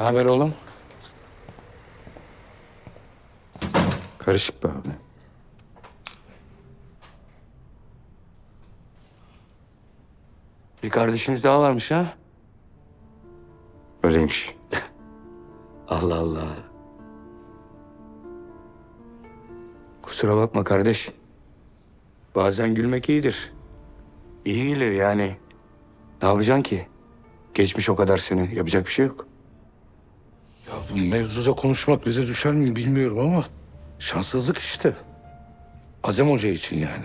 Ne haber oğlum? Karışık be abi. Bir kardeşiniz daha varmış ha? Öyleymiş. Allah Allah. Kusura bakma kardeş. Bazen gülmek iyidir. İyi gelir yani. Ne yapacaksın ki? Geçmiş o kadar seni. Yapacak bir şey yok. Ya mevzuda konuşmak bize düşer mi bilmiyorum ama şanssızlık işte. Azem Hoca için yani.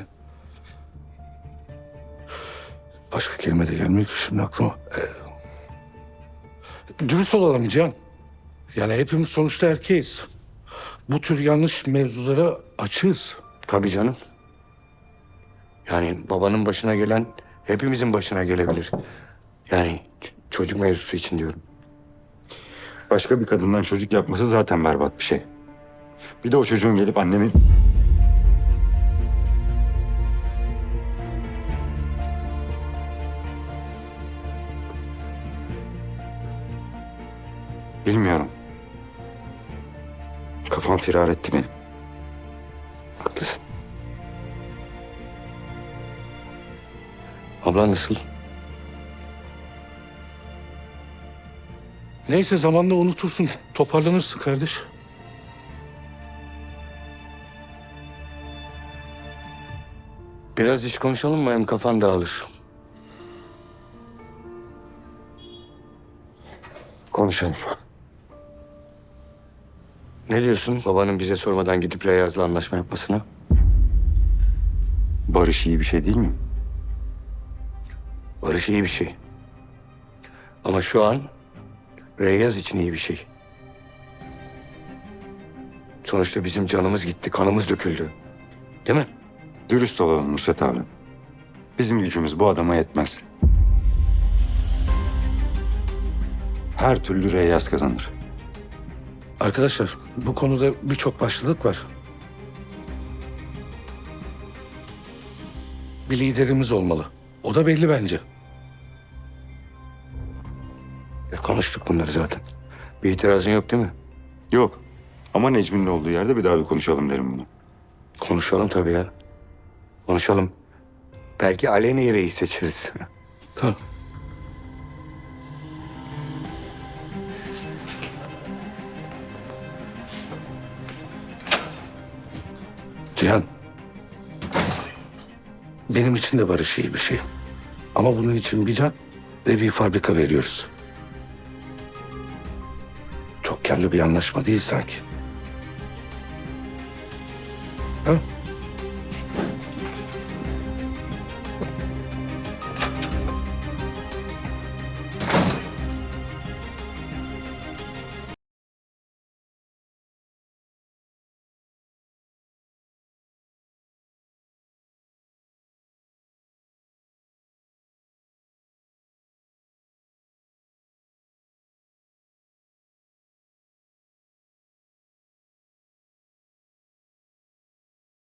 Başka kelime de gelmiyor ki şimdi aklıma. Ee, dürüst olalım Can. Yani hepimiz sonuçta erkeğiz. Bu tür yanlış mevzulara açığız. Tabii canım. Yani babanın başına gelen hepimizin başına gelebilir. Yani çocuk mevzusu için diyorum. Başka bir kadından çocuk yapması zaten berbat bir şey. Bir de o çocuğun gelip annemin... Bilmiyorum. Kafam firar etti benim. Haklısın. Ablan nasıl? Neyse zamanla unutursun. Toparlanırsın kardeş. Biraz iş konuşalım mı? Hem kafan dağılır. Konuşalım. Ne diyorsun babanın bize sormadan gidip Reyaz'la anlaşma yapmasına? Barış iyi bir şey değil mi? Barış iyi bir şey. Ama şu an Reyaz için iyi bir şey. Sonuçta bizim canımız gitti, kanımız döküldü. Değil mi? Dürüst olalım Nusret abi. Bizim gücümüz bu adama yetmez. Her türlü Reyyaz kazanır. Arkadaşlar bu konuda birçok başlılık var. Bir liderimiz olmalı. O da belli bence. Konuştuk bunları zaten. Bir itirazın yok değil mi? Yok. Ama Necmi'nin olduğu yerde bir daha bir konuşalım derim bunu. Konuşalım tabii ya. Konuşalım. Belki Aleyna'yı reis seçeriz. Tamam. Cihan. Benim için de barış iyi bir şey. Ama bunun için bir can ve bir fabrika veriyoruz. Karlı bir anlaşma değil sanki. Ha?